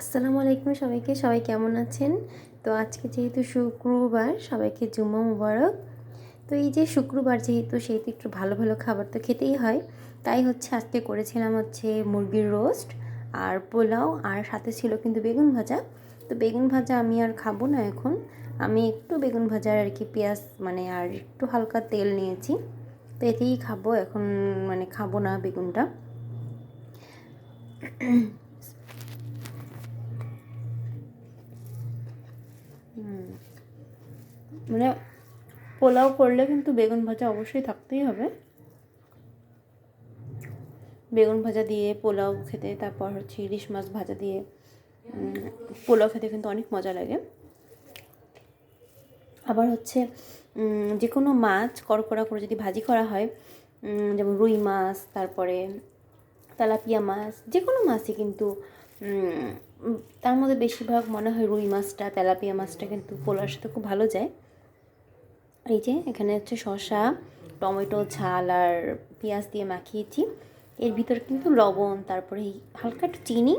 আসসালামু আলাইকুম সবাইকে। সবাই কেমন আছেন? তো আজকে যেহেতু শুক্রবার, সবাইকে জুম্মা মুবারক। তো এই যে শুক্রবার যেহেতু, সেহেতু একটু ভালো ভালো খাবার তো খেতেই হয়। তাই হচ্ছে আজকে করেছিলাম হচ্ছে মুরগির রোস্ট আর পোলাও আর সাথে ছিল কিন্তু বেগুন ভাজা। তো বেগুন ভাজা আমি আর খাব না এখন। আমি একটু বেগুন ভাজার আর কি পেঁয়াজ মানে আর একটু হালকা তেল নিয়েছি। তো এতেই খাব। এখন মানে খাব না বেগুনটা। মানে পোলাও করলে কিন্তু বেগুন ভাজা অবশ্যই থাকতেই হবে। বেগুন ভাজা দিয়ে পোলাও খেতে, তারপর হচ্ছে ইলিশ মাছ ভাজা দিয়ে পোলাও খেতে কিন্তু অনেক মজা লাগে। আবার হচ্ছে যে কোনো মাছ কড়কড়া করে যদি ভাজি করা হয় যেমন রুই মাছ, তারপরে তেলাপিয়া মাছ যে কোনো মাছই কিন্তু তার মধ্যে বেশিরভাগ মনে হয় রুই মাছটা, তেলাপিয়া মাছটা কিন্তু পোলার সাথে খুব ভালো যায়। এই যে এখানে হচ্ছে শসা, টমেটো, ঝাল আর পেঁয়াজ দিয়ে মাখিয়েছি। এর ভিতরে কিন্তু লবণ, তারপরে হালকা একটু চিনি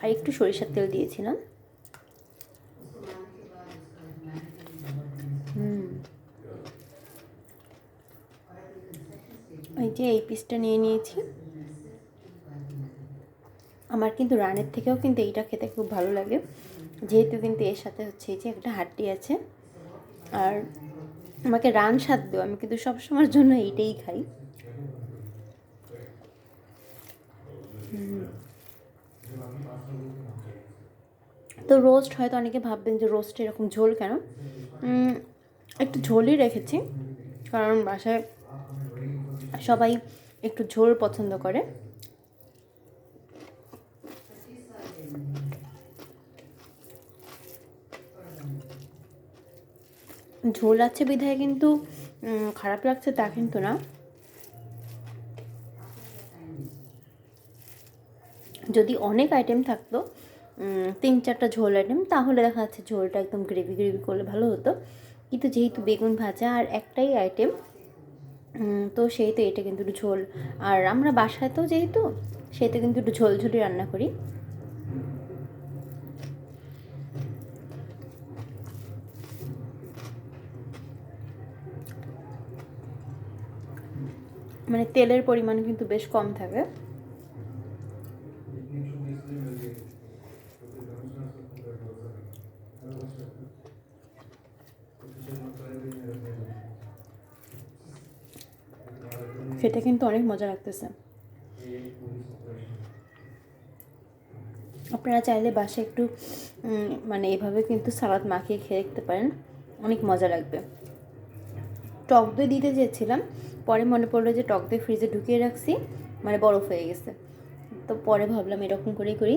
আর একটু সরিষার তেল দিয়েছিলাম। এই যে এই পিসটা নিয়ে নিয়েছি। আমার কিন্তু রানের থেকেও কিন্তু এইটা খেতে খুব ভালো লাগে। যেহেতু কিন্তু এর সাথে হচ্ছে এই যে একটা হাড্ডি আছে। আর আমাকে রান সাধ্য আমি কিন্তু সবসময়ের জন্য এইটাই খাই। তো রোস্ট হয়তো অনেকে ভাববেন যে রোস্ট এরকম ঝোল কেন? একটু ঝোলই রেখেছি, কারণ বাসায় সবাই একটু ঝোল পছন্দ করে। ঝোল আছে বিধায় কিন্তু খারাপ লাগছে তা কিন্তু না। যদি অনেক আইটেম থাকতো তিন চারটা ঝোল আইটেম তাহলে দেখা যাচ্ছে ঝোলটা একদম গ্রেভি গ্রেভি করলে ভালো হতো। কিন্তু যেহেতু বেগুন ভাজা আর একটাই আইটেম তো সেই তো এটা কিন্তু একটু ঝোল। আর আমরা বাসাতেও যেহেতু সেটা কিন্তু একটু ঝোল ঝোলই রান্না করি। মানে তেলের পরিমাণ কিন্তু বেশ কম থাকে। খেতে কিন্তু অনেক মজা লাগতেছে। আপনারা চাইলে বাসে একটু মানে এভাবে কিন্তু সালাদ মাখিয়ে খেয়ে দেখতে পারেন। অনেক মজা লাগবে। টক দই দিতে চেয়েছিলাম, পরে মনে পড়ল যে টক দই ফ্রিজে ঢুকিয়ে রাখছি মানে বরফ হয়ে গেছে। তো পরে ভাবলাম এরকম করেই করি।